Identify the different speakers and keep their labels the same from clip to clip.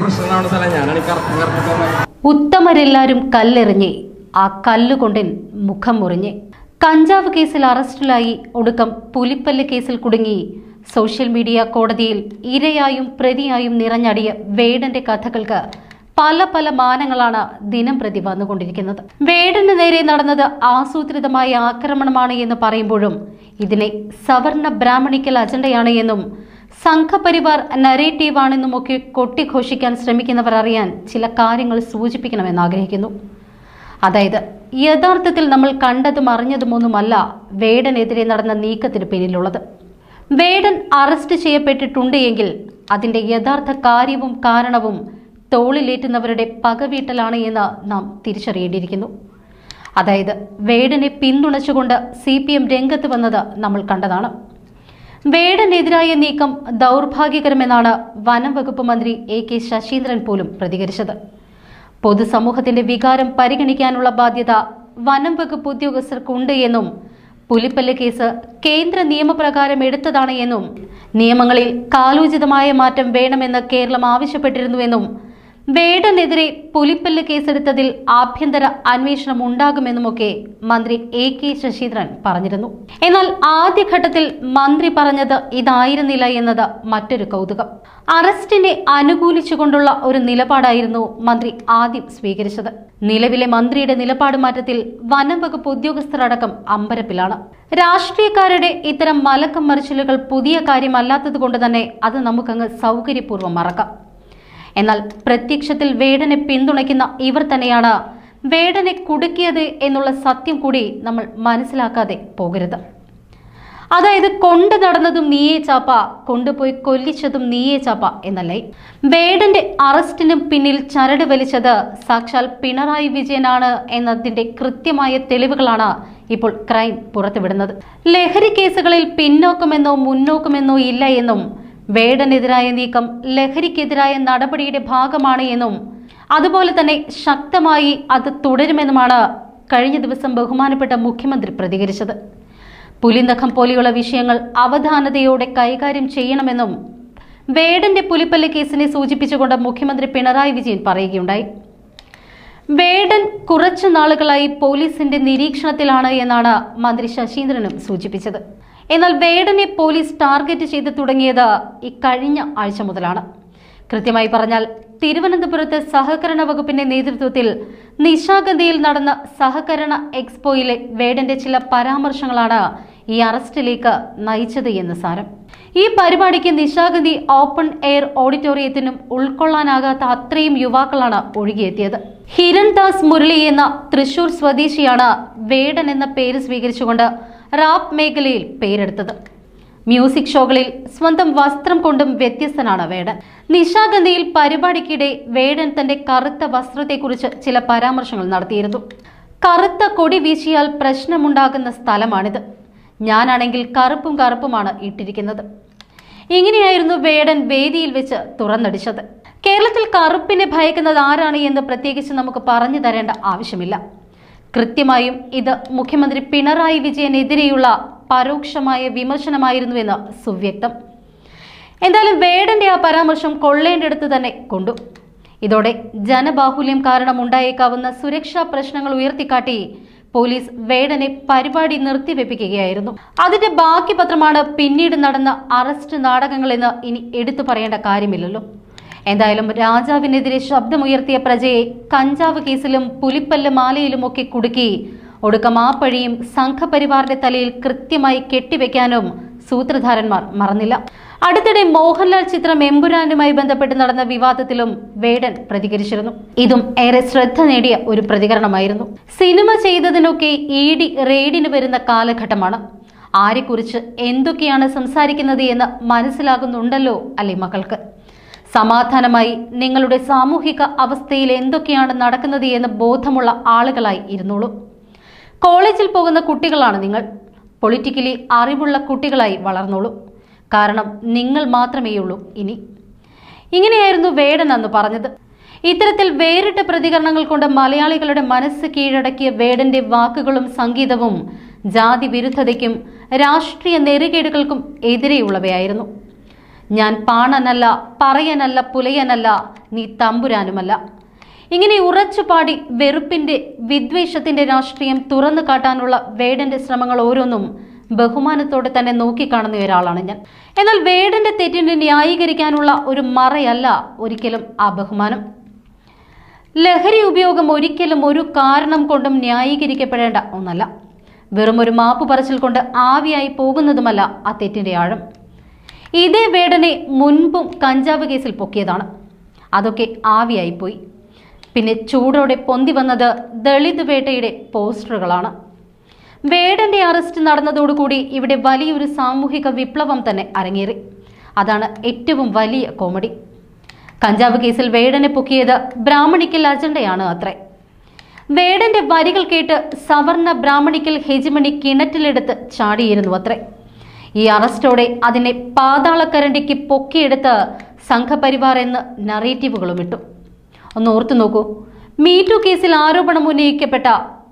Speaker 1: പ്രശ്നമാണ്
Speaker 2: ഉത്തമരെല്ലാരും കല്ലെറിഞ്ഞ് ആ കല്ലുകൊണ്ട് മുഖം മുറിഞ്ഞ്. കഞ്ചാവ് കേസിൽ അറസ്റ്റിലായി ഒടുക്കം പുലിപ്പല്ല് കേസിൽ കുടുങ്ങി. സോഷ്യൽ മീഡിയ കോടതിയിൽ ഇരയായും പ്രതിയായും നിറഞ്ഞടിയ വേടന്റെ കഥകൾക്ക് പല പല മാനങ്ങളാണ് ദിനം പ്രതി വന്നുകൊണ്ടിരിക്കുന്നത്. വേടന് നേരെ നടന്നത് ആസൂത്രിതമായ ആക്രമണമാണ് എന്ന് പറയുമ്പോഴും ഇതിനെ സവർണ ബ്രാഹ്മണിക്കൽ അജണ്ടയാണ് എന്നും സംഘപരിവാർ നരേറ്റീവാണെന്നുമൊക്കെ കൊട്ടിഘോഷിക്കാൻ ശ്രമിക്കുന്നവർ അറിയാൻ ചില കാര്യങ്ങൾ സൂചിപ്പിക്കണമെന്ന് ആഗ്രഹിക്കുന്നു. അതായത് യഥാർത്ഥത്തിൽ നമ്മൾ കണ്ടതും അറിഞ്ഞതുമൊന്നുമല്ല വേടനെതിരെ നടന്ന നീക്കത്തിന് പിന്നിലുള്ളത്. വേടൻ അറസ്റ്റ് ചെയ്യപ്പെട്ടിട്ടുണ്ട് എങ്കിൽ അതിന്റെ യഥാർത്ഥ കാര്യവും കാരണവും തോളിലേറ്റുന്നവരുടെ പകവീട്ടലാണ് എന്ന് നാം തിരിച്ചറിയേണ്ടിയിരിക്കുന്നു. അതായത് വേടനെ പിന്തുണച്ചുകൊണ്ട് സി പി എം രംഗത്ത് വന്നത് നമ്മൾ കണ്ടതാണ്. വേടനെതിരായ നീക്കം ദൗർഭാഗ്യകരമെന്നാണ് വനം വകുപ്പ് മന്ത്രി എ കെ ശശീന്ദ്രൻ പോലും പ്രതികരിച്ചത്. പൊതുസമൂഹത്തിന്റെ വികാരം പരിഗണിക്കാനുള്ള ബാധ്യത വനം വകുപ്പ് ഉദ്യോഗസ്ഥർക്കുണ്ട് എന്നും പുലിപ്പല്ല് കേസ് കേന്ദ്ര നിയമപ്രകാരം എടുത്തതാണ് എന്നും നിയമങ്ങളിൽ കാലോചിതമായ മാറ്റം വേണമെന്ന് കേരളം ആവശ്യപ്പെട്ടിരുന്നുവെന്നും വേടനെതിരെ പുലിപ്പല്ല് കേസെടുത്തതിൽ ആഭ്യന്തര അന്വേഷണം ഉണ്ടാകുമെന്നുമൊക്കെ മന്ത്രി എ കെ ശശീന്ദ്രൻ പറഞ്ഞിരുന്നു. എന്നാൽ ആദ്യഘട്ടത്തിൽ മന്ത്രി പറഞ്ഞത് ഇതായിരുന്നില്ല എന്നത് മറ്റൊരു കൗതുകം. അറസ്റ്റിനെ അനുകൂലിച്ചുകൊണ്ടുള്ള ഒരു നിലപാടായിരുന്നു മന്ത്രി ആദ്യം സ്വീകരിച്ചത്. നിലവിലെ മന്ത്രിയുടെ നിലപാട് മാറ്റത്തിൽ വനം വകുപ്പ് ഉദ്യോഗസ്ഥരടക്കം അമ്പരപ്പിലാണ്. രാഷ്ട്രീയക്കാരുടെ ഇത്തരം മലക്കം മറിച്ചിലുകൾ പുതിയ കാര്യമല്ലാത്തത് കൊണ്ട് തന്നെ അത് നമുക്കങ്ങ് സൗകര്യപൂർവം മറക്കാം. എന്നാൽ പ്രത്യക്ഷത്തിൽ വേടനെ പിന്തുണയ്ക്കുന്ന ഇവർ തന്നെയാണ് വേടനെ കുടുക്കിയത് എന്നുള്ള സത്യം കൂടി നമ്മൾ മനസ്സിലാക്കാതെ പോകരുത്. അതായത് കൊണ്ടു നടന്നതും നീയേ ചാപ്പ കൊണ്ടുപോയി കൊല്ലിച്ചതും നീയേ ചാപ്പ എന്നല്ലേ? വേടന്റെ അറസ്റ്റിന് പിന്നിൽ ചരട് വലിച്ചത് സാക്ഷാൽ പിണറായി വിജയനാണ് എന്നതിന്റെ കൃത്യമായ തെളിവുകളാണ് ഇപ്പോൾ ക്രൈം പുറത്തുവിടുന്നത്. ലഹരി കേസുകളിൽ പിന്നോക്കമെന്നോ മുന്നോക്കമെന്നോ ഇല്ല എന്നും വേടനെതിരായ നീക്കം ലഹരിക്കെതിരായ നടപടിയുടെ ഭാഗമാണ് എന്നും അതുപോലെ തന്നെ ശക്തമായി അത് തുടരുമെന്നുമാണ് കഴിഞ്ഞ ദിവസം ബഹുമാനപ്പെട്ട മുഖ്യമന്ത്രി പ്രതികരിച്ചത്. പുലിനഖം പോലെയുള്ള വിഷയങ്ങൾ അവധാനതയോടെ കൈകാര്യം ചെയ്യണമെന്നും വേടന്റെ പുലിപ്പല്ല് കേസിനെ സൂചിപ്പിച്ചുകൊണ്ട് മുഖ്യമന്ത്രി പിണറായി വിജയൻ പറയുകയുണ്ടായി. വേടൻ കുറച്ചു നാളുകളായി പോലീസിന്റെ നിരീക്ഷണത്തിലാണ് എന്നാണ് മന്ത്രി ശശീന്ദ്രനും സൂചിപ്പിച്ചത്. എന്നാൽ വേടനെ പോലീസ് ടാർഗറ്റ് ചെയ്ത് തുടങ്ങിയത് ഇക്കഴിഞ്ഞ ആഴ്ച മുതലാണ്. കൃത്യമായി പറഞ്ഞാൽ തിരുവനന്തപുരത്ത് സഹകരണ വകുപ്പിന്റെ നേതൃത്വത്തിൽ നിശാഗന്ധിയിൽ നടന്ന സഹകരണ എക്സ്പോയിലെ വേടന്റെ ചില പരാമർശങ്ങളാണ് ഈ അറസ്റ്റിലേക്ക് നയിച്ചത് എന്ന് സാരം. ഈ പരിപാടിക്ക് നിശാഗന്ധി ഓപ്പൺ എയർ ഓഡിറ്റോറിയത്തിനും ഉൾക്കൊള്ളാനാകാത്ത അത്രയും യുവാക്കളാണ് ഒഴുകിയെത്തിയത്. ഹിരൺദാസ് മുരളി എന്ന തൃശൂർ സ്വദേശിയാണ് വേടൻ എന്ന പേര് സ്വീകരിച്ചുകൊണ്ട് റാപ്പ് മേഖലയിൽ പേരെടുത്തത്. മ്യൂസിക് ഷോകളിൽ സ്വന്തം വസ്ത്രം കൊണ്ടും വ്യത്യസ്തനാണ് വേടൻ. നിശാഗന്ധിയിൽ പരിപാടിക്കിടെ വേടൻ തന്റെ കറുത്ത വസ്ത്രത്തെക്കുറിച്ച് ചില പരാമർശങ്ങൾ നടത്തിയിരുന്നു. കറുത്ത കൊടി വീശിയാൽ പ്രശ്നമുണ്ടാകുന്ന സ്ഥലമാണിത്. ഞാനാണെങ്കിൽ കറുപ്പും കറുപ്പുമാണ് ഇട്ടിരിക്കുന്നത്. ഇങ്ങനെയായിരുന്നു വേടൻ വേദിയിൽ വെച്ച് തുറന്നടിച്ചത്. കേരളത്തിൽ കറുപ്പിനെ ഭയക്കുന്നത് ആരാണ് എന്ന് പ്രത്യേകിച്ച് നമുക്ക് പറഞ്ഞു തരേണ്ട ആവശ്യമില്ല. കൃത്യമായും ഇത് മുഖ്യമന്ത്രി പിണറായി വിജയനെതിരെയുള്ള പരോക്ഷമായ വിമർശനമായിരുന്നുവെന്ന് സുവ്യക്തം. എന്തായാലും വേടന്റെ ആ പരാമർശം കൊള്ളേണ്ടടുത്ത് തന്നെ കൊണ്ടു. ഇതോടെ ജനബാഹുല്യം കാരണം ഉണ്ടായേക്കാവുന്ന സുരക്ഷാ പ്രശ്നങ്ങൾ ഉയർത്തിക്കാട്ടി പോലീസ് വേടനെ പരിപാടി നിർത്തിവെപ്പിക്കുകയായിരുന്നു. അതിന്റെ ബാക്കി പത്രമാണ് പിന്നീട് നടന്ന അറസ്റ്റ് നാടകങ്ങളെന്ന് ഇനി എടുത്തു പറയേണ്ട കാര്യമില്ലല്ലോ. എന്തായാലും രാജാവിനെതിരെ ശബ്ദമുയർത്തിയ പ്രജയെ കഞ്ചാവ് കേസിലും പുലിപ്പല്ല് മാലയിലുമൊക്കെ കുടുക്കി. ഒടുക്കം ആ പഴിയും സംഘപരിവാറിന്റെ തലയിൽ കൃത്യമായി കെട്ടിവെക്കാനും സൂത്രധാരന്മാർ മറന്നില്ല. അടുത്തിടെ മോഹൻലാൽ ചിത്രം എമ്പുരാനുമായി ബന്ധപ്പെട്ട് നടന്ന വിവാദത്തിലും വേടൻ പ്രതികരിച്ചിരുന്നു. ഇതും ഏറെ ശ്രദ്ധ നേടിയ ഒരു പ്രതികരണമായിരുന്നു. സിനിമ ചെയ്തതിനൊക്കെ ഇ ഡി റെയ്ഡിന് വരുന്ന കാലഘട്ടമാണ്. ആരെക്കുറിച്ച് എന്തൊക്കെയാണ് സംസാരിക്കുന്നത് എന്ന് മനസ്സിലാകുന്നുണ്ടല്ലോ അല്ലേ മക്കൾക്ക്? സമാധാനമായി നിങ്ങളുടെ സാമൂഹിക അവസ്ഥയിൽ എന്തൊക്കെയാണ് നടക്കുന്നത് എന്ന് ബോധമുള്ള ആളുകളായി ഇരുന്നോളൂ. കോളേജിൽ പോകുന്ന കുട്ടികളാണ് നിങ്ങൾ. പൊളിറ്റിക്കലി അറിവുള്ള കുട്ടികളായി വളർന്നോളൂ. കാരണം നിങ്ങൾ മാത്രമേയുള്ളൂ ഇനി. ഇങ്ങനെയായിരുന്നു വേടൻ അന്ന് പറഞ്ഞത്. ഇത്തരത്തിൽ വേറിട്ട പ്രതികരണങ്ങൾ കൊണ്ട് മലയാളികളുടെ മനസ്സ് കീഴടക്കിയ വേടന്റെ വാക്കുകളും സംഗീതവും ജാതി വിരുദ്ധതയ്ക്കും രാഷ്ട്രീയ നെറുകേടുകൾക്കും എതിരെയുള്ളവയായിരുന്നു. ഞാൻ പാണനല്ല പറയനല്ല പുലയനല്ല നീ തമ്പുരാനുമല്ല. ഇങ്ങനെ ഉറച്ചു പാടി വെറുപ്പിന്റെ വിദ്വേഷത്തിന്റെ രാഷ്ട്രീയം തുറന്നു കാട്ടാനുള്ള വേടന്റെ ശ്രമങ്ങൾ ഓരോന്നും ബഹുമാനത്തോടെ തന്നെ നോക്കിക്കാണുന്ന ഒരാളാണ് ഞാൻ. എന്നാൽ വേടന്റെ തെറ്റിനെ ന്യായീകരിക്കാനുള്ള ഒരു മറയല്ല ഒരിക്കലും ആ ബഹുമാനം. ലഹരി ഉപയോഗം ഒരിക്കലും ഒരു കാരണം കൊണ്ടും ന്യായീകരിക്കപ്പെടേണ്ട ഒന്നല്ല. വെറും ഒരു മാപ്പ് പറച്ചിൽ കൊണ്ട് ആവിയായി പോകുന്നതുമല്ല ആ തെറ്റിന്റെ ആഴം. ഇതേ വേടനെ മുൻപും കഞ്ചാവ് കേസിൽ പൊക്കിയതാണ്. അതൊക്കെ ആവിയായിപ്പോയി. പിന്നെ ചൂടോടെ പൊന്തി വന്നത് ദളിത് വേട്ടയുടെ പോസ്റ്ററുകളാണ്. വേടന്റെ അറസ്റ്റ് നടന്നതോടുകൂടി ഇവിടെ വലിയൊരു സാമൂഹിക വിപ്ലവം തന്നെ അരങ്ങേറി. അതാണ് ഏറ്റവും വലിയ കോമഡി. കഞ്ചാവ് കേസിൽ വേടനെ പൊക്കിയത് ബ്രാഹ്മണിക്കൽ അജണ്ടയാണ് അത്രേ. വേടന്റെ വരികൾ കേട്ട് സവർണ ബ്രാഹ്മണിക്കൽ ഹെജിമണി കിണറ്റിലെടുത്ത് ചാടിയിരുന്നു അത്രേ. ഈ അറസ്റ്റോടെ അതിനെ പാതാളക്കരണ്ടിക്ക് പൊക്കിയെടുത്ത് സംഘപരിവാർ എന്ന് നറേറ്റീവുകളും ഇട്ടു. ഒന്ന് ഓർത്തു നോക്കൂ. മീറ്റു കേസിൽ ആരോപണം ഉന്നയിക്കപ്പെട്ട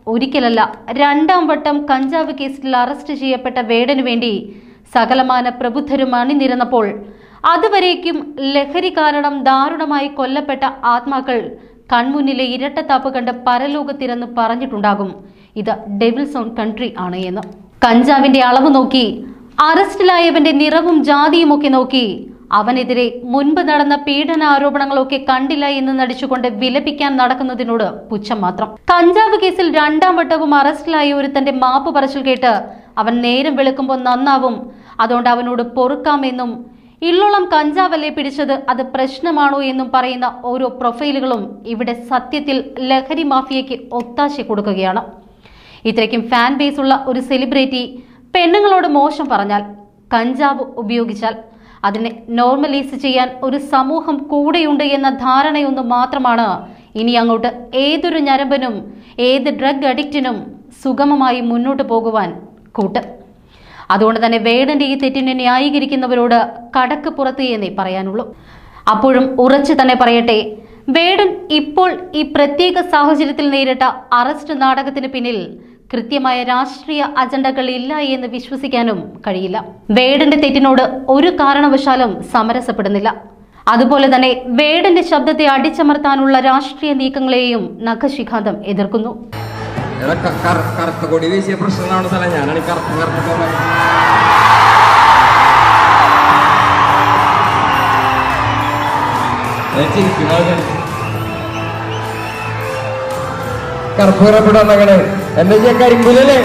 Speaker 2: ഒരിക്കലല്ല രണ്ടാം വട്ടം കഞ്ചാവ് കേസിൽ അറസ്റ്റ് ചെയ്യപ്പെട്ട വേടനു വേണ്ടി സകലമാന പ്രബുദ്ധരും അണിനിരന്നപ്പോൾ അതുവരേക്കും ലഹരി കാരണം ദാരുണമായി കൊല്ലപ്പെട്ട ആത്മാക്കൾ കൺമുന്നിലെ ഇരട്ടത്താപ്പ് കണ്ട് പരലോകത്തിരെന്ന് പറഞ്ഞിട്ടുണ്ടാകും. ഇത് ഡെവിൾസ് ഓൺ കൺട്രി ആണ് എന്ന്. കഞ്ചാവിന്റെ അളവ് നോക്കി അറസ്റ്റിലായവന്റെ നിറവും ജാതിയും ഒക്കെ നോക്കി അവനെതിരെ മുൻപ് നടന്ന പീഡന ആരോപണങ്ങളൊക്കെ കണ്ടില്ല എന്ന് നടിച്ചുകൊണ്ട് വിലപിക്കാൻ നടക്കുന്നതിനോട് പുച്ഛം മാത്രം. കഞ്ചാവ് കേസിൽ രണ്ടാം വട്ടവും അറസ്റ്റിലായ ഒരുത്തന്റെ മാപ്പ് പറച്ചിൽ കേട്ട് അവൻ നേരം വെളുക്കുമ്പോൾ നന്നാവും അതുകൊണ്ട് അവനോട് പൊറുക്കാമെന്നും ഇള്ളോളം കഞ്ചാവല്ലേ പിടിച്ചത് അത് പ്രശ്നമാണോ എന്നും പറയുന്ന ഓരോ പ്രൊഫൈലുകളും ഇവിടെ സത്യത്തിൽ ലഹരി മാഫിയയ്ക്ക് ഒത്താശ കൊടുക്കുകയാണ്. ഇത്രയ്ക്കും ഫാൻ ബേസ് ഉള്ള ഒരു സെലിബ്രിറ്റി പെണ്ണുങ്ങളോട് മോശം പറഞ്ഞാൽ കഞ്ചാവ് ഉപയോഗിച്ചാൽ അതിനെ നോർമലൈസ് ചെയ്യാൻ ഒരു സമൂഹം കൂടെയുണ്ട് എന്ന ധാരണയൊന്നു മാത്രമാണ് ഇനി അങ്ങോട്ട് ഏതൊരു ഞരമ്പനും ഏത് ഡ്രഗ് അഡിക്റ്റിനും സുഗമമായി മുന്നോട്ട് പോകുവാൻ കൂട്ട്. അതുകൊണ്ട് തന്നെ വേടന്റെ ഈ തെറ്റിനെ ന്യായീകരിക്കുന്നവരോട് കടക്ക് പുറത്ത് എന്നേ പറയാനുള്ളൂ. അപ്പോഴും ഉറച്ചു തന്നെ പറയട്ടെ വേടൻ ഇപ്പോൾ ഈ പ്രത്യേക സാഹചര്യത്തിൽ നേരിട്ട അറസ്റ്റ് നാടകത്തിന് പിന്നിൽ കൃത്യമായ രാഷ്ട്രീയ അജണ്ടകൾ ഇല്ല എന്ന് വിശ്വസിക്കാനും കഴിയില്ല. വേടന്റെ തെറ്റിനോട് ഒരു കാരണവശാലും സമരസപ്പെടുന്നില്ല. അതുപോലെ തന്നെ വേടന്റെ ശബ്ദത്തെ അടിച്ചമർത്താനുള്ള രാഷ്ട്രീയ നീക്കങ്ങളെയും നഖശിഖാന്തം എതിർക്കുന്നു.
Speaker 1: എടാ ക- കറ- കറുത്ത കൊടി വീശിയ പ്രശ്നമാണ് സ്ഥലം ഞാനാണ് കറുത്ത കറുത്ത പോലെ കറപ്പിടാൻ മകളെ. എന്താ ചെയ്യാൻ കരിമ്പൂലല്ലേ?